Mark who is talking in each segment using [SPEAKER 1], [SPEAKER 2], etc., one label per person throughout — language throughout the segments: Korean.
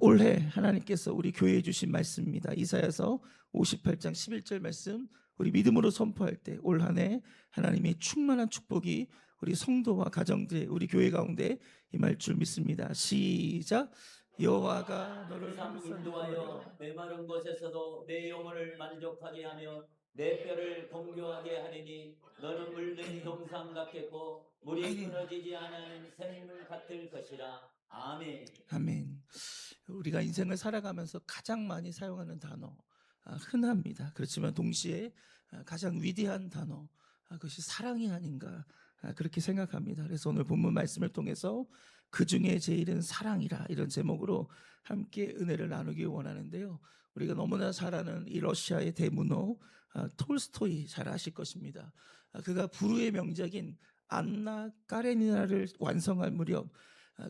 [SPEAKER 1] 올해 하나님께서 우리 교회에 주신 말씀입니다. 이사야서 58장 11절 말씀 우리 믿음으로 선포할 때 올 한 해 하나님의 충만한 축복이 우리 성도와 가정들 우리 교회 가운데 임할 줄 믿습니다. 시작. 여호와가 너를
[SPEAKER 2] 인도하여 메마른 곳에서도 내 영혼을 만족하게 하며 내 뼈를 공교하게 하리니 너는 물든 동상 같겠고 물이 끊어지지 않은 샘물 같을 것이라 아멘
[SPEAKER 1] 아멘. 우리가 인생을 살아가면서 가장 많이 사용하는 단어 아, 흔합니다. 그렇지만 동시에 아, 가장 위대한 단어 아, 그것이 사랑이 아닌가 아, 그렇게 생각합니다. 그래서 오늘 본문 말씀을 통해서 그 중에 제일은 사랑이라 이런 제목으로 함께 은혜를 나누기 원하는데요. 우리가 너무나 잘 아는 이 러시아의 대문호 아, 톨스토이 잘 아실 것입니다. 아, 그가 불후의 명작인 안나 까레니나를 완성할 무렵 아,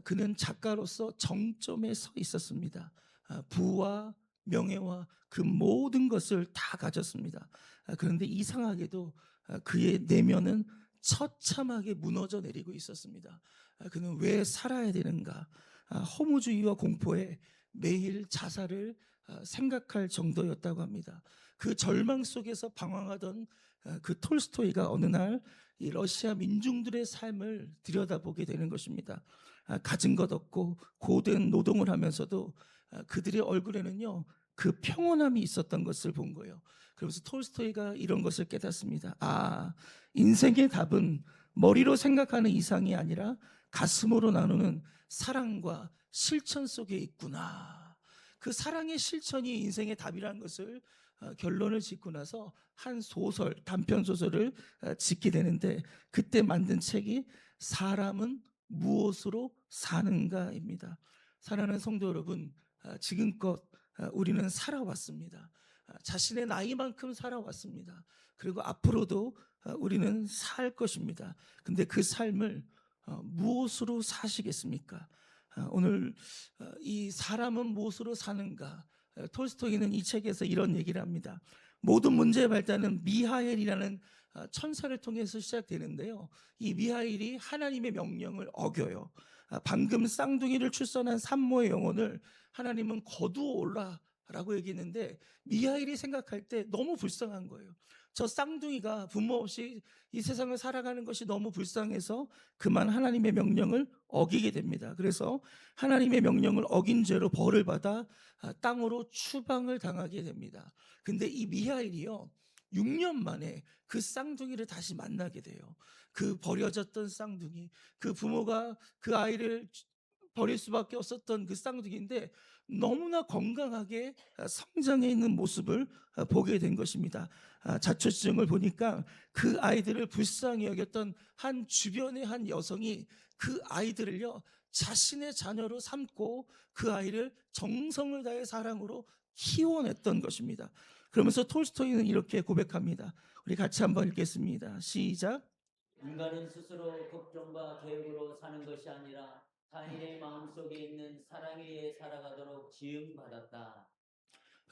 [SPEAKER 1] 그는 작가로서 정점에 서 있었습니다. 아, 부와 명예와 그 모든 것을 다 가졌습니다. 아, 그런데 이상하게도 아, 그의 내면은 처참하게 무너져 내리고 있었습니다. 아, 그는 왜 살아야 되는가? 아, 허무주의와 공포에 매일 자살을 아, 생각할 정도였다고 합니다. 그 절망 속에서 방황하던 아, 그 톨스토이가 어느 날이 러시아 민중들의 삶을 들여다보게 되는 것입니다. 아, 가진 것 없고 고된 노동을 하면서도 아, 그들의 얼굴에는요 그 평온함이 있었던 것을 본 거예요. 그러면서 톨스토이가 이런 것을 깨닫습니다. 아 인생의 답은 머리로 생각하는 이상이 아니라 가슴으로 나누는 사랑과 실천 속에 있구나. 그 사랑의 실천이 인생의 답이라는 것을 어, 결론을 짓고 나서 한 소설, 단편 소설을 어, 짓게 되는데 그때 만든 책이 사람은 무엇으로 사는가입니다. 사랑하는 성도 여러분, 아, 지금껏 아, 우리는 살아왔습니다. 아, 자신의 나이만큼 살아왔습니다. 그리고 앞으로도 아, 우리는 살 것입니다. 근데 그 삶을 어, 무엇으로 사시겠습니까? 아, 오늘 어, 이 사람은 무엇으로 사는가? 어, 톨스토이는 이 책에서 이런 얘기를 합니다. 모든 문제의 발단은 미하엘이라는 아, 천사를 통해서 시작되는데요. 이 미하엘이 하나님의 명령을 어겨요. 아, 방금 쌍둥이를 출산한 산모의 영혼을 하나님은 거두어 올라 라고 얘기했는데 미하엘이 생각할 때 너무 불쌍한 거예요. 저 쌍둥이가 부모 없이 이 세상을 살아가는 것이 너무 불쌍해서 그만 하나님의 명령을 어기게 됩니다. 그래서 하나님의 명령을 어긴 죄로 벌을 받아 아, 땅으로 추방을 당하게 됩니다. 근데 이 미하엘이요. 6년 만에 그 쌍둥이를 다시 만나게 돼요. 그 버려졌던 쌍둥이, 그 부모가 그 아이를 버릴 수밖에 없었던 그 쌍둥이인데 너무나 건강하게 아, 성장해 있는 모습을 아, 보게 된 것입니다. 아, 자초지종을 보니까 그 아이들을 불쌍히 여겼던 한 주변의 한 여성이 그 아이들을요 자신의 자녀로 삼고 그 아이를 정성을 다해 사랑으로 키워냈던 것입니다. 그러면서 톨스토이는 이렇게 고백합니다. 우리 같이 한번 읽겠습니다. 시작.
[SPEAKER 2] 인간은 스스로 걱정과 계획으로 사는 것이 아니라 타인의 마음속에 있는 사랑에 의해 살아가도록 지음받았다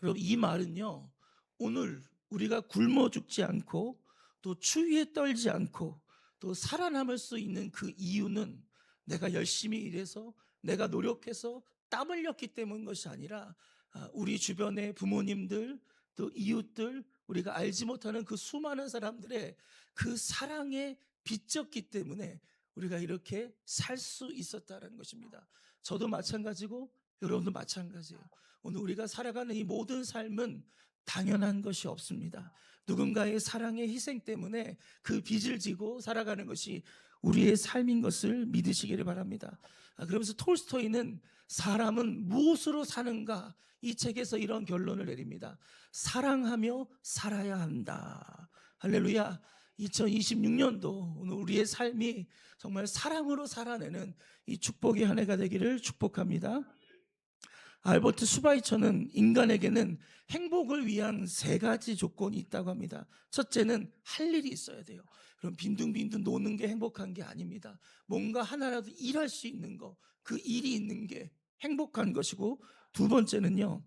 [SPEAKER 1] 여러분 이 말은요. 오늘 우리가 굶어 죽지 않고 또 추위에 떨지 않고 또 살아남을 수 있는 그 이유는 내가 열심히 일해서 내가 노력해서 땀 흘렸기 때문인 것이 아니라 아, 우리 주변의 부모님들 또 이웃들 우리가 알지 못하는 그 수많은 사람들의 그 사랑에 빚졌기 때문에 우리가 이렇게 살 수 있었다는 것입니다. 저도 마찬가지고 여러분도 마찬가지예요. 오늘 우리가 살아가는 이 모든 삶은 당연한 것이 없습니다. 누군가의 사랑의 희생 때문에 그 빚을 지고 살아가는 것이 우리의 삶인 것을 믿으시기를 바랍니다. 아, 그러면서 톨스토이는 사람은 무엇으로 사는가 이 책에서 이런 결론을 내립니다. 사랑하며 살아야 한다. 할렐루야. 2026년도 오늘 우리의 삶이 정말 사랑으로 살아내는 이 축복의 한 해가 되기를 축복합니다. 알버트 수바이처는 인간에게는 행복을 위한 세 가지 조건이 있다고 합니다. 첫째는 할 일이 있어야 돼요. 그럼 빈둥빈둥 노는 게 행복한 게 아닙니다. 뭔가 하나라도 일할 수 있는 거, 그 일이 있는 게 행복한 것이고 두 번째는요.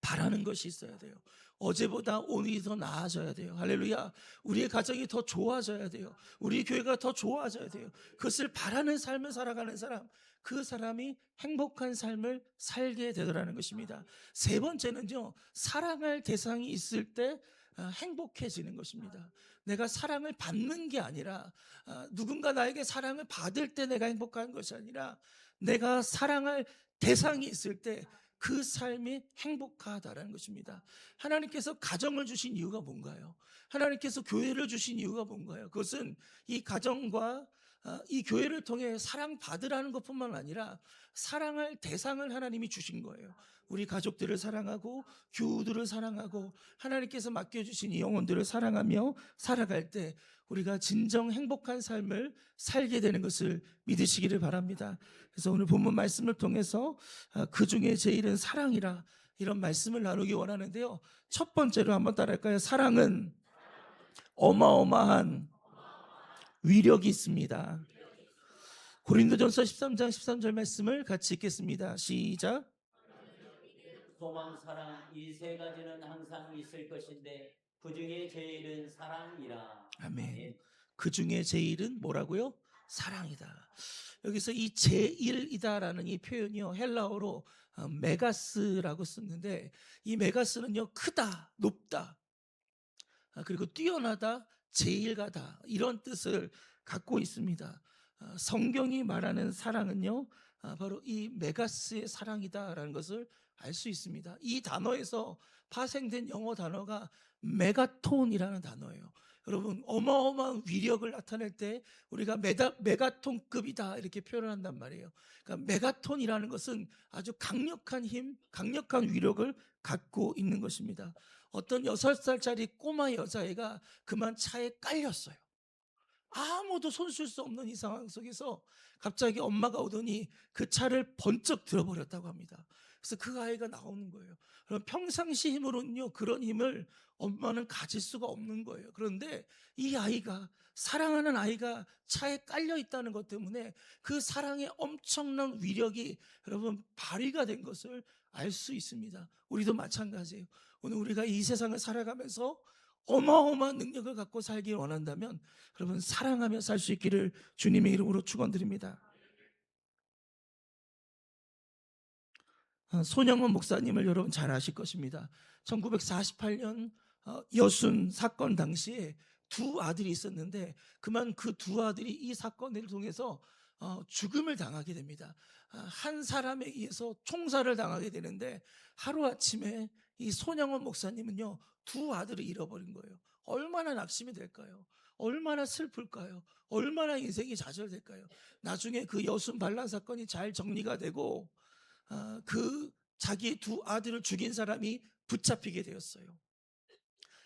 [SPEAKER 1] 바라는 것이 있어야 돼요. 어제보다 오늘이 더 나아져야 돼요. 할렐루야. 우리의 가정이 더 좋아져야 돼요. 우리 교회가 더 좋아져야 돼요. 그것을 바라는 삶을 살아가는 사람, 그 사람이 행복한 삶을 살게 되더라는 것입니다. 세 번째는요, 사랑할 대상이 있을 때 아, 행복해지는 것입니다. 내가 사랑을 받는 게 아니라 아, 누군가 나에게 사랑을 받을 때 내가 행복한 것이 아니라 내가 사랑할 대상이 있을 때 그 삶이 행복하다라는 것입니다. 하나님께서 가정을 주신 이유가 뭔가요? 하나님께서 교회를 주신 이유가 뭔가요? 그것은 이 가정과 아, 이 교회를 통해 사랑 받으라는 것뿐만 아니라 사랑할 대상을 하나님이 주신 거예요. 우리 가족들을 사랑하고 교우들을 사랑하고 하나님께서 맡겨주신 이 영혼들을 사랑하며 살아갈 때 우리가 진정 행복한 삶을 살게 되는 것을 믿으시기를 바랍니다. 그래서 오늘 본문 말씀을 통해서 아, 그 중에 제일은 사랑이라 이런 말씀을 나누기 원하는데요. 첫 번째로 한번 따라할까요? 사랑은 어마어마한 위력이 있습니다. 고린도전서 13장 13절 말씀을 같이 읽겠습니다. 시작.
[SPEAKER 2] 소망, 사랑 이 세 가지는 항상 있을 것인데 그 중에 제일은 사랑이라.
[SPEAKER 1] 아멘. 그 중에 제일은 뭐라고요? 사랑이다. 여기서 이 제일이다라는 이 표현이요 헬라어로 어, 메가스라고 쓰는데 이 메가스는요 크다, 높다, 아, 그리고 뛰어나다, 제일가다 이런 뜻을 갖고 있습니다. 아, 성경이 말하는 사랑은요 아, 바로 이 메가스의 사랑이다라는 것을 알 수 있습니다. 이 단어에서 파생된 영어 단어가 메가톤이라는 단어예요. 여러분 어마어마한 위력을 나타낼 때 우리가 메다, 메가톤급이다 이렇게 표현을 한단 말이에요. 그러니까 메가톤이라는 것은 아주 강력한 힘, 강력한 위력을 갖고 있는 것입니다. 어떤 여섯 살짜리 꼬마 여자애가 그만 차에 깔렸어요. 아무도 손쓸 수 없는 이 상황 속에서 갑자기 엄마가 오더니 그 차를 번쩍 들어버렸다고 합니다. 그래서 그 아이가 나오는 거예요. 그럼 평상시 힘으로는요, 그런 힘을 엄마는 가질 수가 없는 거예요. 그런데 이 아이가, 사랑하는 아이가 차에 깔려 있다는 것 때문에 그 사랑의 엄청난 위력이 여러분 발휘가 된 것을 알 수 있습니다. 우리도 마찬가지예요. 오늘 우리가 이 세상을 살아가면서 어마어마한 능력을 갖고 살기 원한다면 여러분 사랑하며 살 수 있기를 주님의 이름으로 축원드립니다. 어, 손영원 목사님을 여러분 잘 아실 것입니다. 1948년 어, 여순 사건 당시에 두 아들이 있었는데 그만 그 두 아들이 이 사건을 통해서 어, 죽음을 당하게 됩니다. 아, 한 사람에 의해서 총살을 당하게 되는데 하루 아침에 이 손영원 목사님은요 두 아들을 잃어버린 거예요. 얼마나 낙심이 될까요? 얼마나 슬플까요? 얼마나 인생이 좌절될까요? 나중에 그 여순 반란 사건이 잘 정리가 되고 아, 그 자기 두 아들을 죽인 사람이 붙잡히게 되었어요.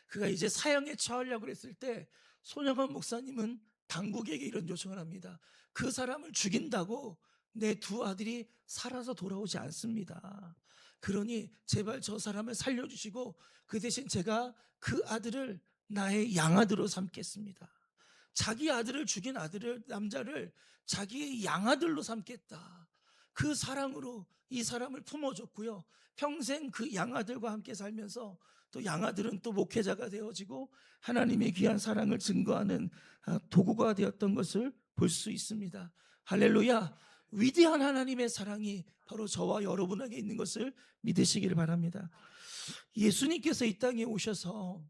[SPEAKER 1] 그가 이제 사형에 처하려고 했을 때 손영원 목사님은 당국에게 이런 요청을 합니다. 그 사람을 죽인다고 내 두 아들이 살아서 돌아오지 않습니다. 그러니 제발 저 사람을 살려주시고 그 대신 제가 그 아들을 나의 양아들로 삼겠습니다. 자기 아들을 죽인 아들을 남자를 자기의 양아들로 삼겠다. 그 사랑으로 이 사람을 품어줬고요. 평생 그 양아들과 함께 살면서 또 양아들은 또 목회자가 되어지고 하나님의 귀한 사랑을 증거하는 아, 도구가 되었던 것을 볼 수 있습니다. 할렐루야. 위대한 하나님의 사랑이 바로 저와 여러분에게 있는 것을 믿으시기를 바랍니다. 예수님께서 이 땅에 오셔서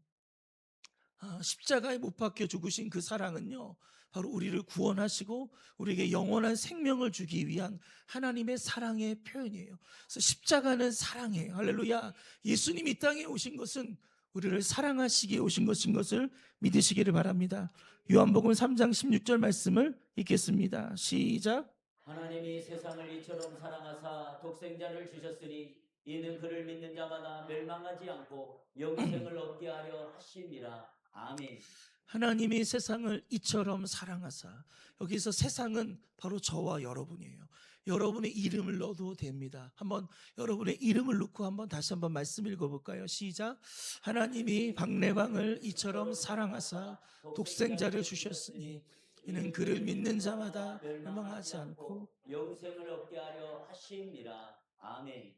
[SPEAKER 1] 아, 십자가에 못 박혀 죽으신 그 사랑은요, 바로 우리를 구원하시고 우리에게 영원한 생명을 주기 위한 하나님의 사랑의 표현이에요. 그래서 십자가는 사랑이에요. 할렐루야. 예수님이 이 땅에 오신 것은 우리를 사랑하시기에 오신 것인 것을 믿으시기를 바랍니다. 요한복음 3장 16절 말씀을 읽겠습니다. 시작.
[SPEAKER 2] 하나님이 세상을 이처럼 사랑하사 독생자를 주셨으니 이는 그를 믿는 자마다 멸망하지 않고 영생을 얻게 하려 하심이라. 아멘.
[SPEAKER 1] 하나님이 세상을 이처럼 사랑하사 여기서 세상은 바로 저와 여러분이에요. 여러분의 이름을 넣어도 됩니다. 한번 여러분의 이름을 넣고 한번 다시 한번 말씀 읽어볼까요? 시작. 하나님이 박래방을 이처럼 사랑하사 독생자를 주셨으니 이는 그를 믿는 자마다 멸망하지 않고
[SPEAKER 2] 영생을 얻게 하려 하심이라. 아멘.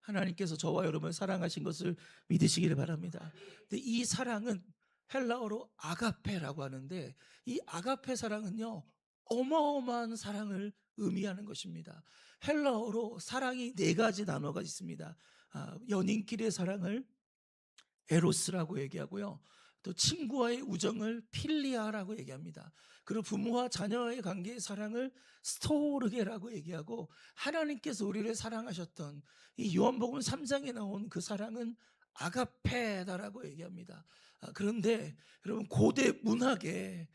[SPEAKER 1] 하나님께서 저와 여러분을 사랑하신 것을 믿으시기를 바랍니다. 근데 이 사랑은 헬라어로 아가페라고 하는데 이 아가페 사랑은요 어마어마한 사랑을 의미하는 것입니다. 헬라어로 사랑이 네 가지 단어가 있습니다. 아, 연인끼리의 사랑을 에로스라고 얘기하고요. 또 친구와의 우정을 필리아라고 얘기합니다. 그리고 부모와 자녀의 관계의 사랑을 스토르게라고 얘기하고 하나님께서 우리를 사랑하셨던 이 요한복음 3장에 나온 그 사랑은 아가페다라고 얘기합니다. 아, 그런데 여러분 고대 문학에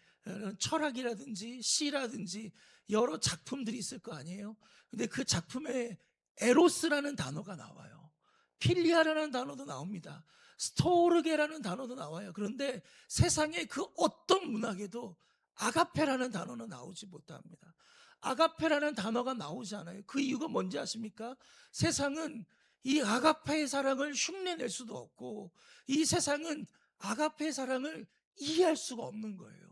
[SPEAKER 1] 철학이라든지 시라든지 여러 작품들이 있을 거 아니에요. 근데 그 작품에 에로스라는 단어가 나와요. 필리아라는 단어도 나옵니다. 스토르게라는 단어도 나와요. 그런데 세상의 그 어떤 문학에도 아가페라는 단어는 나오지 못합니다. 아가페라는 단어가 나오지 않아요. 그 이유가 뭔지 아십니까? 세상은 이 아가페의 사랑을 흉내낼 수도 없고 이 세상은 아가페의 사랑을 이해할 수가 없는 거예요.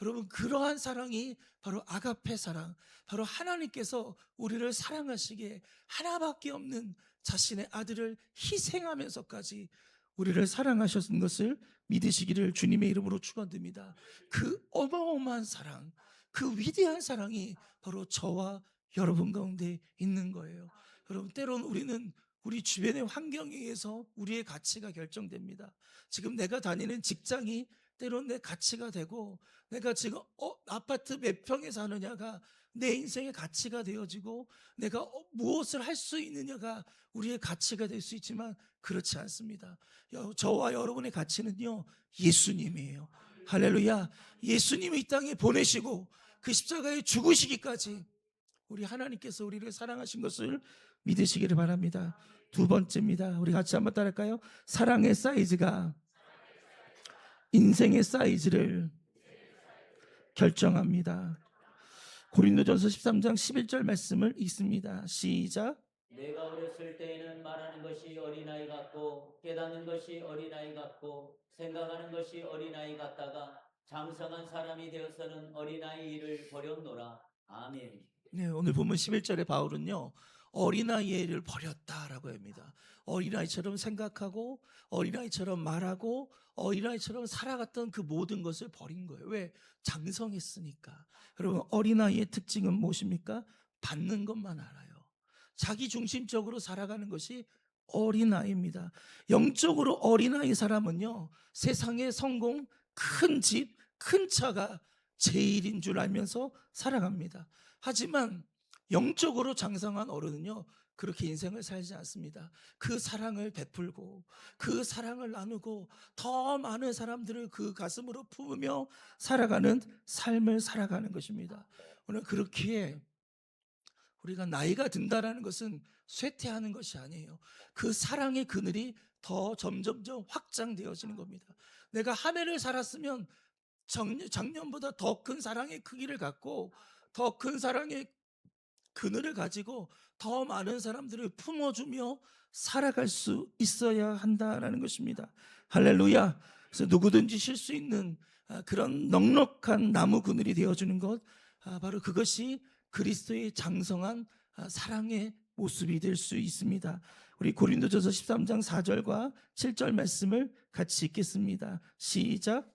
[SPEAKER 1] 여러분 그러한 사랑이 바로 아가페 사랑, 바로 하나님께서 우리를 사랑하시기에 하나밖에 없는 자신의 아들을 희생하면서까지 우리를 사랑하셨는 것을 믿으시기를 주님의 이름으로 축원드립니다. 그 어마어마한 사랑, 그 위대한 사랑이 바로 저와 여러분 가운데 있는 거예요. 여러분 때로는 우리는 우리 주변의 환경에 의해서 우리의 가치가 결정됩니다. 지금 내가 다니는 직장이 때론 내 가치가 되고 내가 지금 어, 아파트 몇 평에 사느냐가 내 인생의 가치가 되어지고 내가 어, 무엇을 할 수 있느냐가 우리의 가치가 될 수 있지만 그렇지 않습니다. 여- 저와 여러분의 가치는요 예수님이에요. 할렐루야. 예수님이 이 땅에 보내시고 그 십자가에 죽으시기까지 우리 하나님께서 우리를 사랑하신 것을 믿으시기를 바랍니다. 두 번째입니다. 우리 같이 한번 따라할까요? 사랑의 사이즈가 인생의 사이즈를 결정합니다. 고린도전서 13장 11절 말씀을 읽습니다. 시작.
[SPEAKER 2] 내가 어렸을 때에는 말하는 것이 어린아이 같고 깨닫는 것이 어린아이 같고 생각하는 것이 어린아이 같다가 장성한 사람이 되어서는 어린아이 일을 버렸노라. 아멘.
[SPEAKER 1] 네, 오늘 보면 11절에 바울은요. 어린아이를 버렸다라고 합니다. 어린아이처럼 생각하고 어린아이처럼 말하고 어린아이처럼 살아갔던 그 모든 것을 버린 거예요. 왜? 장성했으니까. 여러분 어린아이의 특징은 무엇입니까? 받는 것만 알아요. 자기 중심적으로 살아가는 것이 어린아이입니다. 영적으로 어린아이 사람은요. 세상의 성공, 큰 집, 큰 차가 제일인 줄 알면서 살아갑니다. 하지만 영적으로 장성한 어른은요, 그렇게 인생을 살지 않습니다. 그 사랑을 베풀고, 그 사랑을 나누고, 더 많은 사람들을 그 가슴으로 품으며 살아가는 삶을 살아가는 것입니다. 오늘 그렇기에 우리가 나이가 든다라는 것은 쇠퇴하는 것이 아니에요. 그 사랑의 그늘이 더 점점점 확장되어지는 겁니다. 내가 한 해를 살았으면 정- 작년보다 더 큰 사랑의 크기를 갖고 더 큰 사랑의 그늘을 가지고 더 많은 사람들을 품어주며 살아갈 수 있어야 한다라는 것입니다. 할렐루야. 그래서 누구든지 쉴 수 있는 아, 그런 넉넉한 나무 그늘이 되어주는 것, 아, 바로 그것이 그리스도의 장성한 아, 사랑의 모습이 될 수 있습니다. 우리 고린도전서 13장 4절과 7절 말씀을 같이 읽겠습니다. 시작.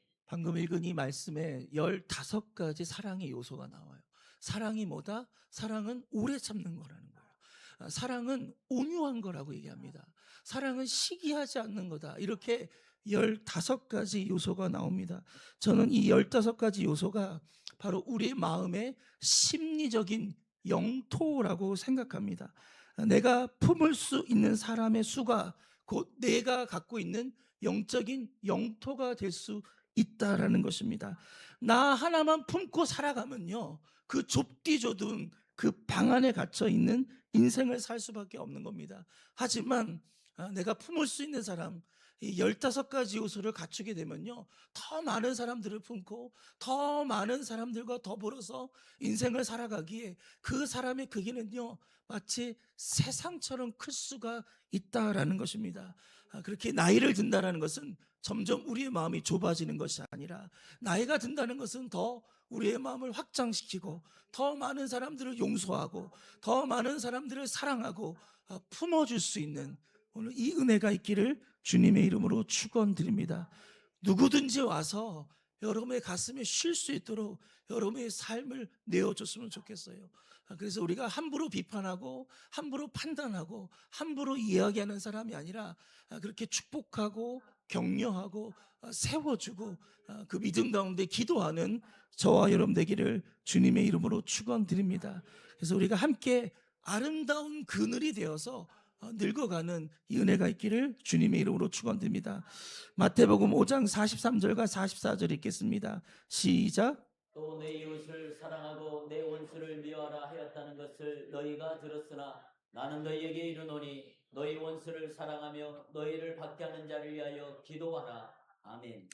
[SPEAKER 1] 방금 읽은 이 말씀에 15가지 사랑의 요소가 나와요. 사랑이 뭐다? 사랑은 오래 참는 거라는 거예요. 아, 사랑은 온유한 거라고 얘기합니다. 사랑은 시기하지 않는 거다. 이렇게 15가지 요소가 나옵니다. 저는 이 15가지 요소가 바로 우리의 마음의 심리적인 영토라고 생각합니다. 아, 내가 품을 수 있는 사람의 수가 곧 내가 갖고 있는 영적인 영토가 될 수 있다라는 것입니다. 나 하나만 품고 살아가면요. 그 좁디 좁은 그방 안에 갇혀 있는 인생을 살 수밖에 없는 겁니다. 하지만 아, 내가 품을 수 있는 사람, 이 15가지 요소를 갖추게 되면요. 더 많은 사람들을 품고 더 많은 사람들과 더불어서 인생을 살아가기에 그 사람의 크기는요. 마치 세상처럼 클 수가 있다라는 것입니다. 아, 그렇게 나이를 든다라는 것은 점점 우리의 마음이 좁아지는 것이 아니라 나이가 든다는 것은 더 우리의 마음을 확장시키고 더 많은 사람들을 용서하고 더 많은 사람들을 사랑하고 아, 품어줄 수 있는 오늘 이 은혜가 있기를 주님의 이름으로 축원드립니다. 누구든지 와서 여러분의 가슴에 쉴 수 있도록 여러분의 삶을 내어줬으면 좋겠어요. 아, 그래서 우리가 함부로 비판하고 함부로 판단하고 함부로 이야기하는 사람이 아니라 아, 그렇게 축복하고 격려하고 아, 세워주고 아, 그 믿음 가운데 기도하는 저와 여러분 되기를 주님의 이름으로 축원드립니다. 그래서 우리가 함께 아름다운 그늘이 되어서 어, 늙어가는 이 은혜가 있기를 주님의 이름으로 축원드립니다. 마태복음 5장 43절과 44절 읽겠습니다. 시작.
[SPEAKER 2] 또 내 이웃을 사랑하고 내 원수를 미워하라 하였다는 것을 너희가 들었으나 나는 너희에게 이르노니 너희 원수를 사랑하며 너희를 받게 하는 자를 위하여 기도하라. 아멘.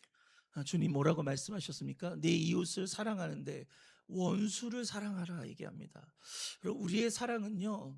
[SPEAKER 1] 아, 주님 뭐라고 말씀하셨습니까? 내 이웃을 사랑하는데 원수를 사랑하라 얘기합니다. 우리의 사랑은요,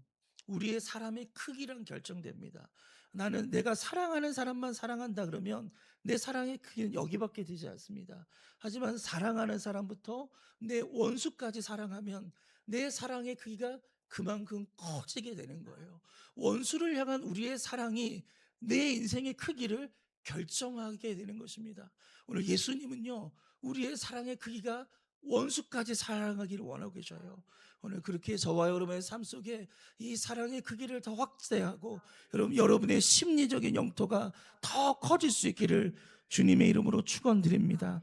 [SPEAKER 1] 우리의 사람의 크기랑 결정됩니다. 나는 내가 사랑하는 사람만 사랑한다 그러면 내 사랑의 크기는 여기밖에 되지 않습니다. 하지만 사랑하는 사람부터 내 원수까지 사랑하면 내 사랑의 크기가 그만큼 커지게 되는 거예요. 원수를 향한 우리의 사랑이 내 인생의 크기를 결정하게 되는 것입니다. 오늘 예수님은요, 우리의 사랑의 크기가 원수까지 사랑하기를 원하고 계셔요. 오늘 그렇게 저와 여러분의 삶 속에 이 사랑의 크기를 더 확대하고 여러분 여러분의 심리적인 영토가 더 커질 수 있기를 주님의 이름으로 축원드립니다.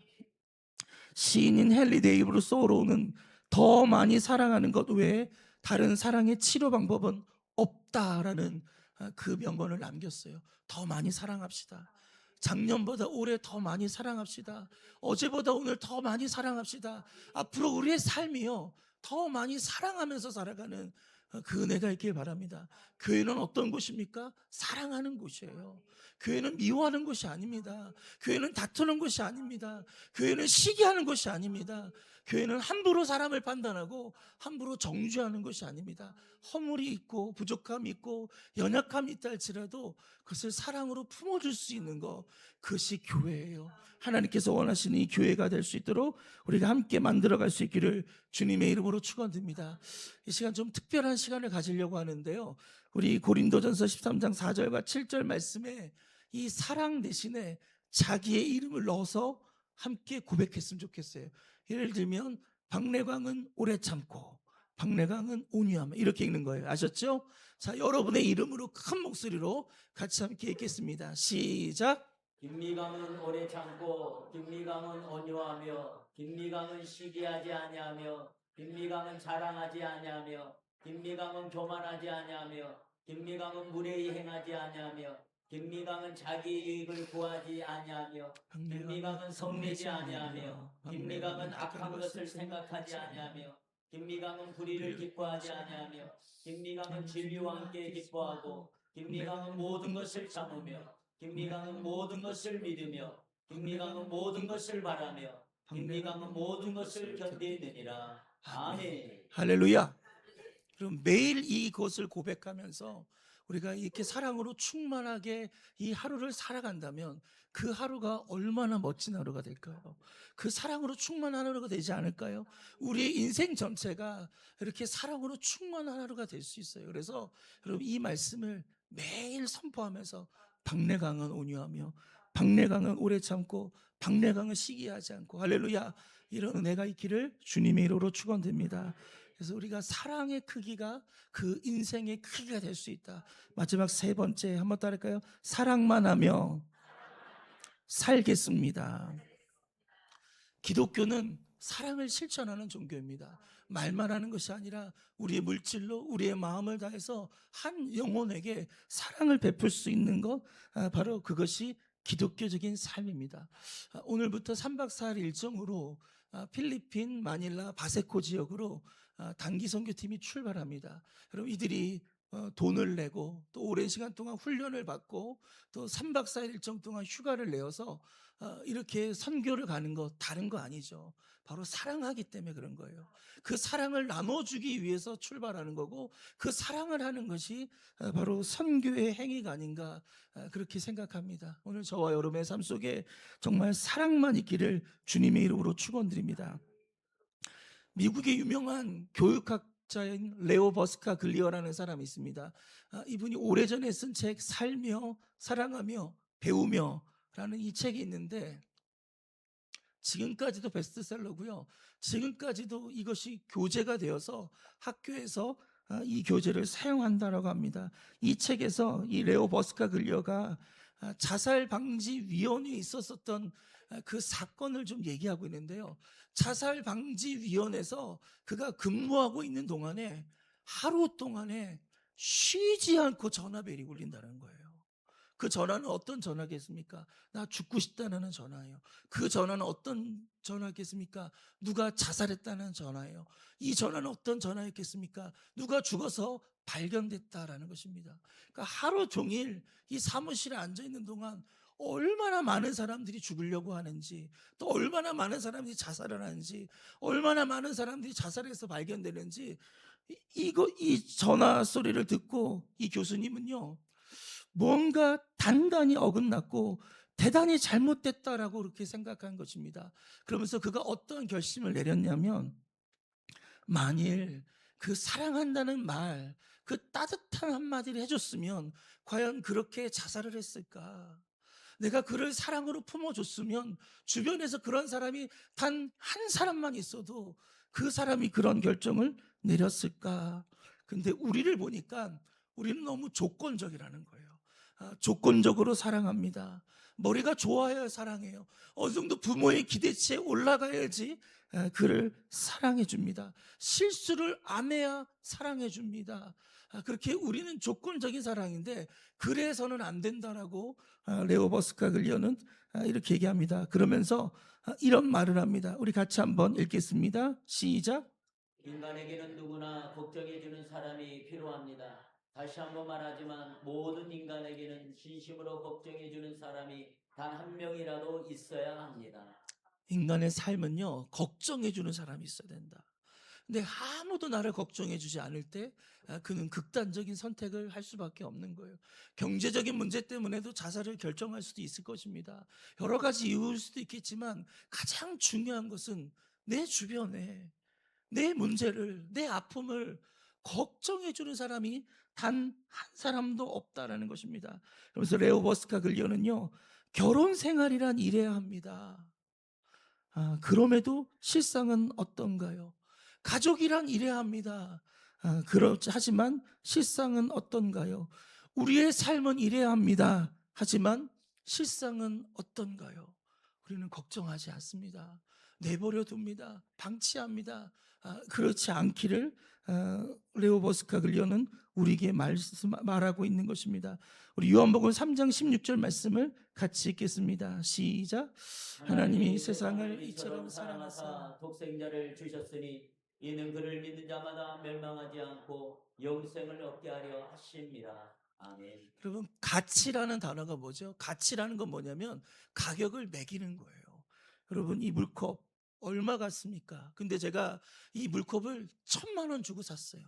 [SPEAKER 1] 시인인 헨리 데이브로 소로는 더 많이 사랑하는 것 외에 다른 사랑의 치료 방법은 없다라는 아, 그 명언을 남겼어요. 더 많이 사랑합시다. 작년보다 올해 더 많이 사랑합시다. 어제보다 오늘 더 많이 사랑합시다. 앞으로 우리의 삶이요. 더 많이 사랑하면서 살아가는 어, 그 은혜가 있길 바랍니다. 교회는 어떤 곳입니까? 사랑하는 곳이에요. 교회는 미워하는 곳이 아닙니다. 교회는 다투는 곳이 아닙니다. 교회는 시기하는 곳이 아닙니다. 교회는 함부로 사람을 판단하고 함부로 정죄하는 것이 아닙니다. 허물이 있고 부족함이 있고 연약함이 있다 할지라도 그것을 사랑으로 품어줄 수 있는 것 그것이 교회예요. 하나님께서 원하시는 이 교회가 될 수 있도록 우리가 함께 만들어갈 수 있기를 주님의 이름으로 축원드립니다. 이 시간 좀 특별한 시간을 가지려고 하는데요. 우리 고린도전서 13장 4절과 7절 말씀에 이 사랑 대신에 자기의 이름을 넣어서 함께 고백했으면 좋겠어요. 예를 들면 박래광은 오래 참고 박래광은 온유함 이렇게 읽는 거예요. 아셨죠? 자, 여러분의 이름으로 큰 목소리로 같이 함께 읽겠습니다. 시작.
[SPEAKER 2] 김미강은 오래 참고 김미강은 온유하며 김미강은 시기하지 아니하며 김미강은 자랑하지 아니하며 김미강은 교만하지 아니하며 김미강은 무례히 행하지 아니하며 김미강은 자기 이익을 구하지 아니하며 김미강은 성내지 아니하며 김미강은 악한 것을 생각하지 아니하며 김미강은 불의를 기뻐하지 아니하며 김미강은 진리와 함께 기뻐하고 김미강은 모든 것을 참으며 김미강은 모든 것을 믿으며 김미강은 모든 것을 바라며 김미강은 모든 것을 견디느니라. 아멘.
[SPEAKER 1] 할렐루야. 그럼 매일 이것을 고백하면서 우리가 이렇게 사랑으로 충만하게 이 하루를 살아간다면 그 하루가 얼마나 멋진 하루가 될까요? 그 사랑으로 충만한 하루가 되지 않을까요? 우리의 인생 전체가 이렇게 사랑으로 충만한 하루가 될 수 있어요. 그래서 여러분 이 말씀을 매일 선포하면서 박래강은 온유하며 박래강은 오래 참고 박래강은 시기하지 않고 할렐루야 이런 은혜가 있기를 주님의 이름으로 축원됩니다. 그래서 우리가 사랑의 크기가 그 인생의 크기가 될 수 있다. 마지막 세 번째 한번 따를까요? 사랑만 하며 살겠습니다. 기독교는 사랑을 실천하는 종교입니다. 말만 하는 것이 아니라 우리의 물질로 우리의 마음을 다해서 한 영혼에게 사랑을 베풀 수 있는 것 아, 바로 그것이 기독교적인 삶입니다. 아, 오늘부터 3박 4일 일정으로 아, 필리핀 마닐라 바세코 지역으로 아, 단기 선교팀이 출발합니다. 그럼 이들이 어, 돈을 내고 또 오랜 시간 동안 훈련을 받고 또 3박 4일 일정 동안 휴가를 내어서 어, 이렇게 선교를 가는 거 다른 거 아니죠. 바로 사랑하기 때문에 그런 거예요. 그 사랑을 나눠주기 위해서 출발하는 거고 그 사랑을 하는 것이 어, 바로 선교의 행위가 아닌가 어, 그렇게 생각합니다. 오늘 저와 여러분의 삶 속에 정말 사랑만 있기를 주님의 이름으로 축원드립니다. 미국의 유명한 교육학자인 레오 버스카 글리어라는 사람이 있습니다. 아, 이분이 오래전에 쓴 책 살며 사랑하며 배우며라는 이 책이 있는데 지금까지도 베스트셀러고요. 지금까지도 이것이 교재가 되어서 학교에서 아, 이 교재를 사용한다라고 합니다. 이 책에서 이 레오 버스카 글리어가 아, 자살 방지 위원회에 있었었던 아, 그 사건을 좀 얘기하고 있는데요. 자살 방지 위원회에서 그가 근무하고 있는 동안에 하루 동안에 쉬지 않고 전화벨이 울린다는 거예요. 그 전화는 어떤 전화겠습니까? 나 죽고 싶다는 전화예요. 그 전화는 어떤 전화겠습니까? 누가 자살했다는 전화예요. 이 전화는 어떤 전화였겠습니까? 누가 죽어서 발견됐다라는 것입니다. 그러니까 하루 종일 이 사무실에 앉아 있는 동안 얼마나 많은 사람들이 죽으려고 하는지, 또 얼마나 많은 사람들이 자살을 하는지, 얼마나 많은 사람들이 자살해서 발견되는지, 이- 이거 이 전화 소리를 듣고 이 교수님은요, 뭔가 단단히 어긋났고 대단히 잘못됐다라고 그렇게 생각한 것입니다. 그러면서 그가 어떤 결심을 내렸냐면 만일 그 사랑한다는 말, 그 따뜻한 한마디를 해줬으면 과연 그렇게 자살을 했을까? 내가 그를 사랑으로 품어줬으면 주변에서 그런 사람이 단 한 사람만 있어도 그 사람이 그런 결정을 내렸을까? 근데 우리를 보니까 우리는 너무 조건적이라는 거예요. 아, 조건적으로 사랑합니다. 머리가 좋아야 사랑해요. 어느 정도 부모의 기대치에 올라가야지 아, 그를 사랑해 줍니다. 실수를 안 해야 사랑해 줍니다. 아, 그렇게 우리는 조건적인 사랑인데 그래서는 안 된다라고 아, 레오 버스카 글리어는 아, 이렇게 얘기합니다. 그러면서 아, 이런 말을 합니다. 우리 같이 한번 읽겠습니다. 시작.
[SPEAKER 2] 인간에게는 누구나 걱정해 주는 사람이 필요합니다. 다시 한번 말하지만 모든 인간에게는 진심으로 걱정해주는 사람이 단 한 명이라도 있어야 합니다.
[SPEAKER 1] 인간의 삶은요, 걱정해주는 사람이 있어야 된다. 근데 아무도 나를 걱정해주지 않을 때, 아, 그는 극단적인 선택을 할 수밖에 없는 거예요. 경제적인 문제 때문에도 자살을 결정할 수도 있을 것입니다. 여러 가지 이유일 수도 있겠지만, 가장 중요한 것은 내 주변에 내 문제를, 내 아픔을 걱정해 주는 사람이 단 한 사람도 없다라는 것입니다. 그래서 레오 버스카 글리어는요, 결혼 생활이란 이래야 합니다. 아, 그럼에도 실상은 어떤가요? 가족이란 이래야 합니다. 아, 그렇지 하지만 실상은 어떤가요? 우리의 삶은 이래야 합니다. 하지만 실상은 어떤가요? 우리는 걱정하지 않습니다. 내버려 둡니다. 방치합니다. 아, 그렇지 않기를 아, 레오 버스카 글리어는 우리에게 말씀, 말하고 있는 것입니다. 우리 요한복음 3장 16절 말씀을 같이 읽겠습니다. 시작. 하나님이 세상을 이처럼 사랑하사
[SPEAKER 2] 독생자를 주셨으니 이는 그를 믿는 자마다 멸망하지 않고 영생을 얻게 하려 하십니다. 아멘.
[SPEAKER 1] 여러분 가치라는 단어가 뭐죠? 가치라는 건 뭐냐면 가격을 매기는 거예요. 여러분 이 물컵 얼마 같습니까? 근데 제가 이 물컵을 천만 원 주고 샀어요.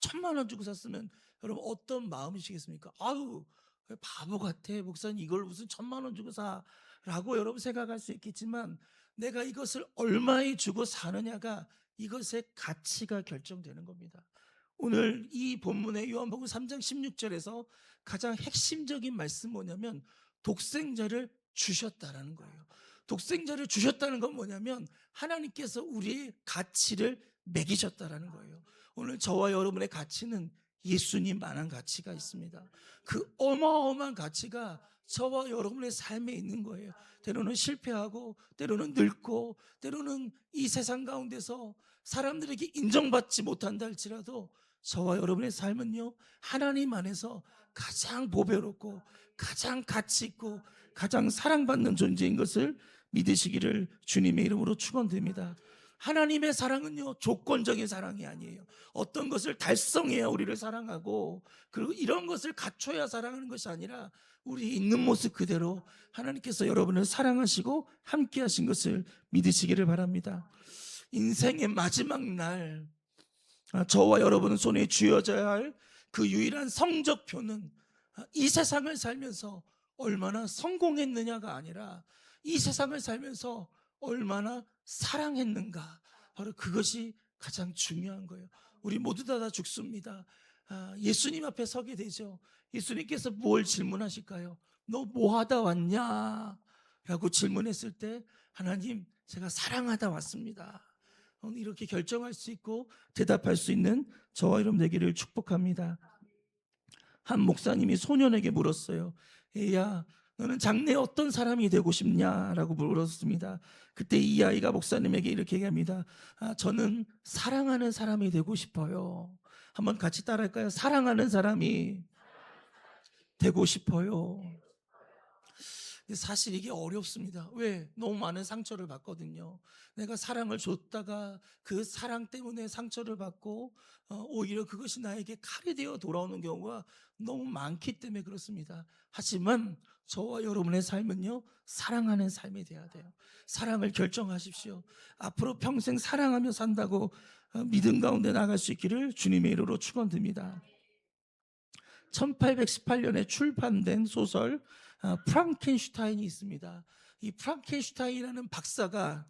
[SPEAKER 1] 천만 원 주고 샀으면 여러분 어떤 마음이시겠습니까? 아유 왜 바보 같아 목사님 이걸 무슨 천만 원 주고 사라고 여러분 생각할 수 있겠지만 내가 이것을 얼마에 주고 사느냐가 이것의 가치가 결정되는 겁니다. 오늘 이 본문의 요한복음 3장 16절에서 가장 핵심적인 말씀 뭐냐면 독생자를 주셨다라는 거예요. 독생자를 주셨다는 건 뭐냐면 하나님께서 우리의 가치를 매기셨다라는 거예요. 오늘 저와 여러분의 가치는 예수님만한 가치가 있습니다. 그 어마어마한 가치가 저와 여러분의 삶에 있는 거예요. 때로는 실패하고, 때로는 늙고, 때로는 이 세상 가운데서 사람들에게 인정받지 못한다 할지라도 저와 여러분의 삶은요, 하나님 안에서 가장 보배롭고, 가장 가치 있고, 가장 사랑받는 존재인 것을 믿으시기를 주님의 이름으로 축원드립니다. 하나님의 사랑은요, 조건적인 사랑이 아니에요. 어떤 것을 달성해야 우리를 사랑하고, 그리고 이런 것을 갖춰야 사랑하는 것이 아니라, 우리 있는 모습 그대로 하나님께서 여러분을 사랑하시고 함께 하신 것을 믿으시기를 바랍니다. 인생의 마지막 날, 아, 저와 여러분은 손에 쥐어져야 할 그 유일한 성적표는 아, 이 세상을 살면서 얼마나 성공했느냐가 아니라 이 세상을 살면서 얼마나 사랑했는가. 바로 그것이 가장 중요한 거예요. 우리 모두 다, 다 죽습니다. 아, 예수님 앞에 서게 되죠. 예수님께서 뭘 질문하실까요? 너 뭐 하다 왔냐? 라고 질문했을 때 하나님 제가 사랑하다 왔습니다. 오늘 이렇게 결정할 수 있고 대답할 수 있는 저와 여러분 되기를 축복합니다. 한 목사님이 소년에게 물었어요. 얘야, 너는 장래 어떤 사람이 되고 싶냐라고 물었습니다. 그때 이 아이가 목사님에게 이렇게 얘기합니다. 아, 저는 사랑하는 사람이 되고 싶어요. 한번 같이 따라할까요? 사랑하는 사람이 되고 싶어요. 사실 이게 어렵습니다. 왜? 너무 많은 상처를 받거든요. 내가 사랑을 줬다가 그 사랑 때문에 상처를 받고 어, 오히려 그것이 나에게 칼이 되어 돌아오는 경우가 너무 많기 때문에 그렇습니다. 하지만 저와 여러분의 삶은요, 사랑하는 삶이 돼야 돼요. 사랑을 결정하십시오. 앞으로 평생 사랑하며 산다고 어, 믿음 가운데 나갈 수 있기를 주님의 이름으로 축원드립니다. 1818년에 출판된 소설 어, 프랑켄슈타인이 있습니다. 이 프랑켄슈타인이라는 박사가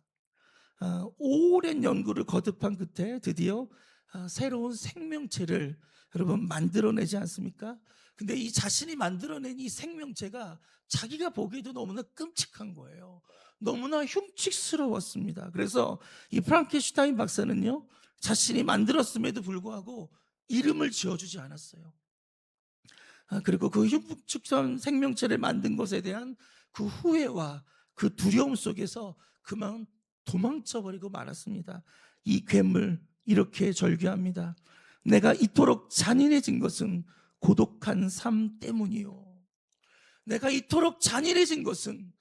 [SPEAKER 1] 어, 오랜 연구를 거듭한 끝에 드디어 어, 새로운 생명체를 여러분 만들어내지 않습니까? 근데 이 자신이 만들어낸 이 생명체가 자기가 보기에도 너무나 끔찍한 거예요. 너무나 흉측스러웠습니다. 그래서 이 프랑켄슈타인 박사는요, 자신이 만들었음에도 불구하고 이름을 지어주지 않았어요. 아, 그리고 그 흉측한 생명체를 만든 것에 대한 그 후회와 그 두려움 속에서 그만 도망쳐버리고 말았습니다. 이 괴물 이렇게 절규합니다. 내가 이토록 잔인해진 것은 고독한 삶 때문이요. 내가 이토록 잔인해진 것은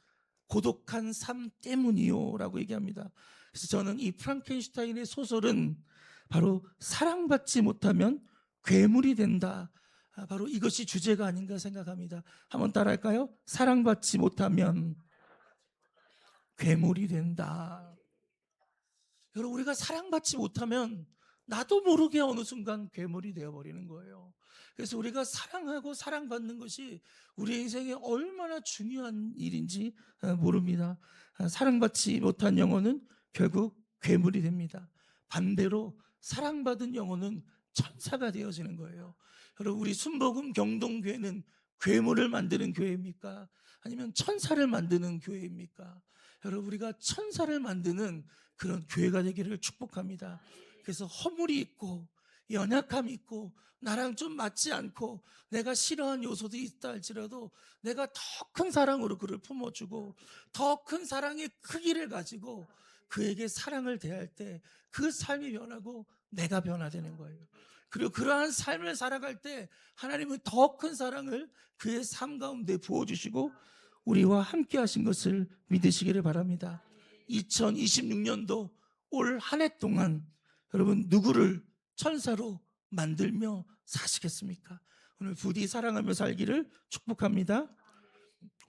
[SPEAKER 1] 고독한 삶 때문이요. 라고 얘기합니다. 그래서 저는 이 프랑켄슈타인의 소설은 바로 사랑받지 못하면 괴물이 된다. 아, 바로 이것이 주제가 아닌가 생각합니다. 한번 따라 할까요? 사랑받지 못하면 괴물이 된다. 여러분, 우리가 사랑받지 못하면 나도 모르게 어느 순간 괴물이 되어버리는 거예요. 그래서 우리가 사랑하고 사랑받는 것이 우리 인생에 얼마나 중요한 일인지 어, 모릅니다. 아, 사랑받지 못한 영혼은 결국 괴물이 됩니다. 반대로 사랑받은 영혼은 천사가 되어지는 거예요. 여러분, 우리 순복음 경동교회는 괴물을 만드는 교회입니까? 아니면 천사를 만드는 교회입니까? 여러분, 우리가 천사를 만드는 그런 교회가 되기를 축복합니다. 그래서 허물이 있고 연약함이 있고 나랑 좀 맞지 않고 내가 싫어하는 요소도 있다 할지라도 내가 더 큰 사랑으로 그를 품어주고 더 큰 사랑의 크기를 가지고 그에게 사랑을 대할 때 그 삶이 변하고 내가 변화되는 거예요. 그리고 그러한 삶을 살아갈 때 하나님은 더 큰 사랑을 그의 삶 가운데 부어주시고 우리와 함께 하신 것을 믿으시기를 바랍니다. 2026년도 올 한 해 동안 여러분 누구를 천사로 만들며 사시겠습니까? 오늘 부디 사랑하며 살기를 축복합니다.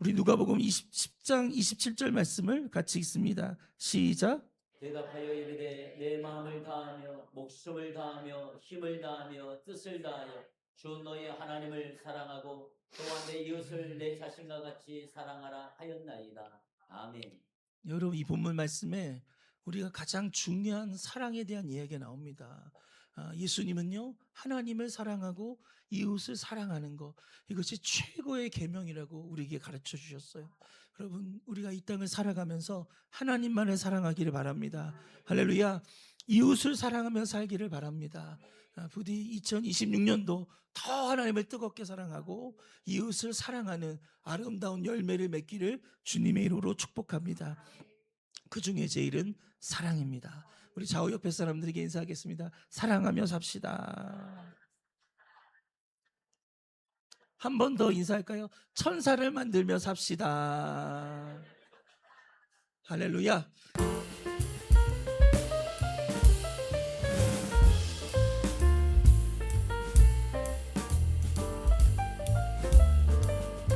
[SPEAKER 1] 우리 누가복음 20, 10장 27절 말씀을 같이 읽습니다. 시작.
[SPEAKER 2] 대답하여 이르되 내 마음을 다하며 목숨을 다하며 힘을 다하며 뜻을 다하여 주 너의 하나님을 사랑하고 또한 내 이웃을 내 자신과 같이 사랑하라 하였나이다. 아멘.
[SPEAKER 1] 여러분 이 본문 말씀에 우리가 가장 중요한 사랑에 대한 이야기가 나옵니다. 아, 예수님은요 하나님을 사랑하고 이웃을 사랑하는 것 이것이 최고의 계명이라고 우리에게 가르쳐 주셨어요. 여러분 우리가 이 땅을 살아가면서 하나님만을 사랑하기를 바랍니다. 할렐루야. 이웃을 사랑하며 살기를 바랍니다. 아, 부디 2026년도 더 하나님을 뜨겁게 사랑하고 이웃을 사랑하는 아름다운 열매를 맺기를 주님의 이름으로 축복합니다. 그 중에 제일은 사랑입니다. 우리 좌우 옆에 사람들에게 인사하겠습니다. 사랑하며 삽시다. 한 번 더 인사할까요? 천사를 만들며 삽시다. 할렐루야.